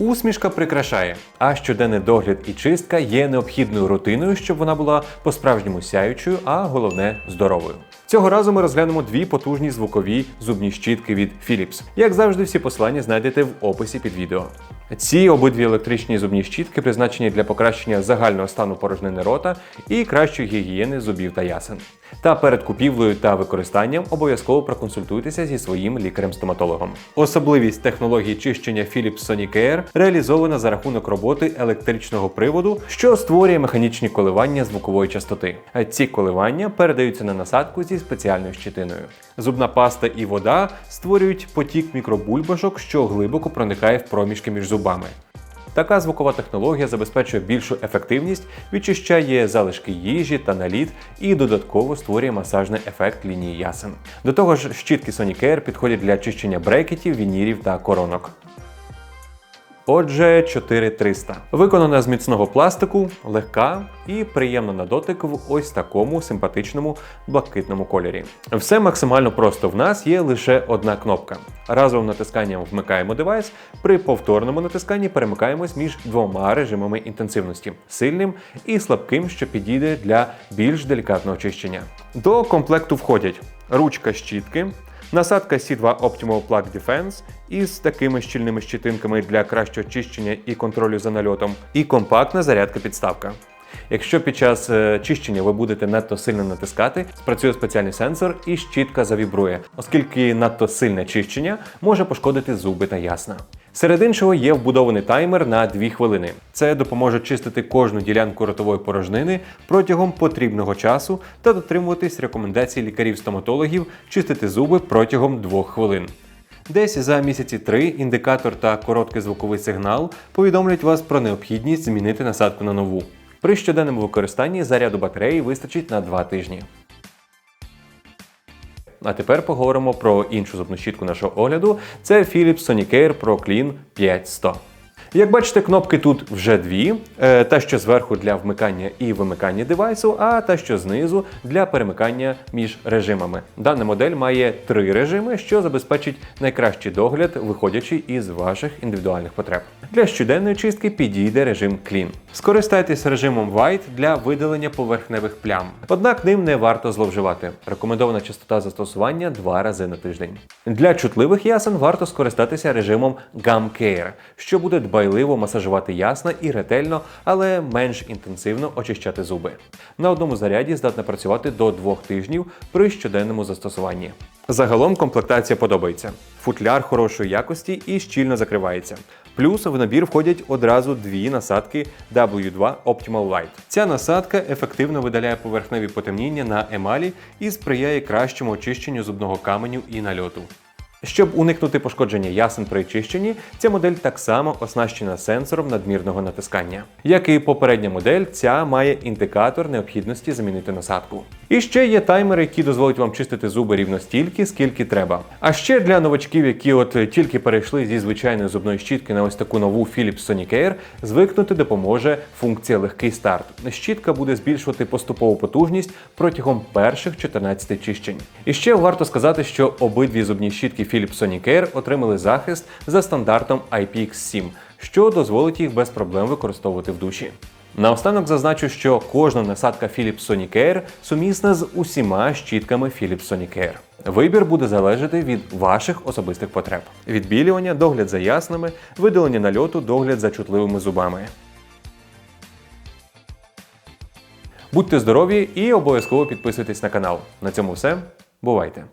Усмішка прикрашає, а щоденний догляд і чистка є необхідною рутиною, щоб вона була по-справжньому сяючою, а головне здоровою. Цього разу ми розглянемо дві потужні звукові зубні щітки від Philips. Як завжди, всі посилання знайдете в описі під відео. Ці обидві електричні зубні щітки призначені для покращення загального стану порожнини рота і кращої гігієни зубів та ясен. Та перед купівлею та використанням обов'язково проконсультуйтеся зі своїм лікарем-стоматологом. Особливість технології чищення Philips Sonicare реалізована за рахунок роботи електричного приводу, що створює механічні коливання звукової частоти. Ці коливання передаються на насадку зі спеціальною щитиною. Зубна паста і вода створюють потік мікробульбашок, що глибоко проникає в проміжки між зубами. Така звукова технологія забезпечує більшу ефективність, відчищає залишки їжі та наліт і додатково створює масажний ефект лінії ясен. До того ж, щітки Sonicare підходять для чищення брекетів, вінірів та коронок. Отже, 4300. Виконана з міцного пластику, легка і приємна на дотик в ось такому симпатичному блакитному кольорі. Все максимально просто. В нас є лише одна кнопка. Разовим натисканням вмикаємо девайс. При повторному натисканні перемикаємось між двома режимами інтенсивності сильним і слабким, що підійде для більш делікатного очищення. До комплекту входять ручка щітки. Насадка C2 Optimal Plug Defense із такими щільними щитинками для кращого чищення і контролю за нальотом, і компактна зарядка підставка. Якщо під час е, чищення ви будете надто сильно натискати, спрацює спеціальний сенсор і щітка завібрує, оскільки надто сильне чищення може пошкодити зуби та ясна. Серед іншого є вбудований таймер на 2 хвилини. Це допоможе чистити кожну ділянку ротової порожнини протягом потрібного часу та дотримуватись рекомендацій лікарів-стоматологів чистити зуби протягом 2 хвилин. Десь за місяці три індикатор та короткий звуковий сигнал повідомлять вас про необхідність змінити насадку на нову. При щоденному використанні заряду батареї вистачить на 2 тижні. А тепер поговоримо про іншу зубну щітку нашого огляду. Це Philips Sonicare Pro Clean 5100. Як бачите, кнопки тут вже дві: Е, та, що зверху для вмикання і вимикання девайсу, а та, що знизу для перемикання між режимами. Дана модель має три режими, що забезпечить найкращий догляд, виходячи із ваших індивідуальних потреб. Для щоденної чистки підійде режим Clean. Скористайтесь режимом White для видалення поверхневих плям. Однак ним не варто зловживати. Рекомендована частота застосування два рази на тиждень. Для чутливих ясен варто скористатися режимом Gum Care, що буде дбайливо масажувати ясна і ретельно, але менш інтенсивно очищати зуби. На одному заряді здатна працювати до двох тижнів при щоденному застосуванні. Загалом комплектація подобається. Футляр хорошої якості і щільно закривається. Плюс в набір входять одразу дві насадки W2 Optimal Light. Ця насадка ефективно видаляє поверхневі потемніння на емалі і сприяє кращому очищенню зубного каменю і нальоту. Щоб уникнути пошкодження ясен при чищенні, ця модель так само оснащена сенсором надмірного натискання. Як і попередня модель, ця має індикатор необхідності замінити насадку. І ще є таймери, які дозволять вам чистити зуби рівно стільки, скільки треба. А ще для новачків, які от тільки перейшли зі звичайної зубної щітки на ось таку нову Philips Sonicare, звикнути допоможе функція легкий старт. Щітка буде збільшувати поступову потужність протягом перших 14 чищень. І ще варто сказати, що обидві зубні щітки Philips Sonicare отримали захист за стандартом IPX7, що дозволить їх без проблем використовувати в душі. Наостанок зазначу, що кожна насадка Philips Sonicare сумісна з усіма щітками Philips Sonicare. Вибір буде залежати від ваших особистих потреб: відбілювання, догляд за ясними, видалення нальоту, догляд за чутливими зубами. Будьте здорові і обов'язково підписуйтесь на канал. На цьому все. Бувайте!